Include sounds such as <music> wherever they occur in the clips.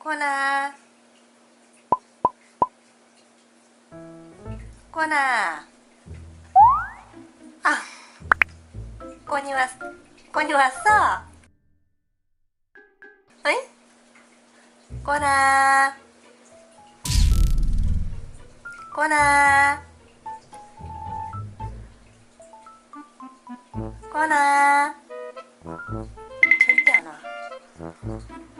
코나 코나 아 꼬니 왔 꼬니 왔어? 응? 꼬나 꼬나 꼬나 절대 안 와.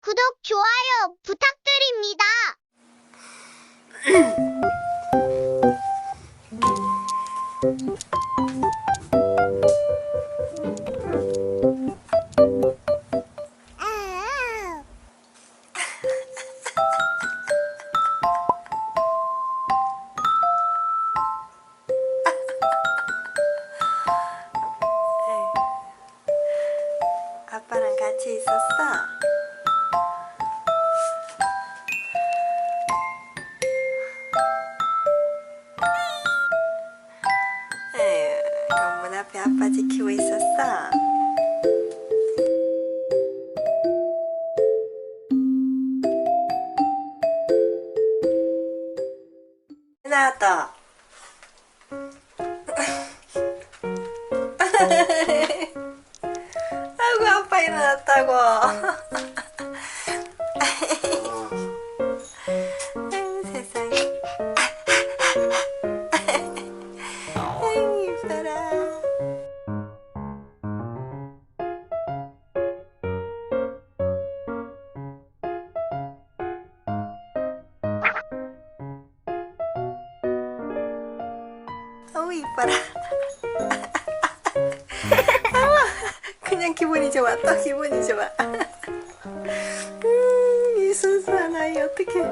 구독, 좋아요 부탁드립니다. <clears throat> 아빠랑 같이 있었어? 에휴, 건문 앞에 아빠 지키고 있었어? 나왔다. <laughs> 아빠 일어났다고. 세상에 아이고 이뻐라 어우 이뻐라 그냥 기분이 좋아. 또 기분이 좋아. <laughs> 음, 이 순수한 아이 어떡해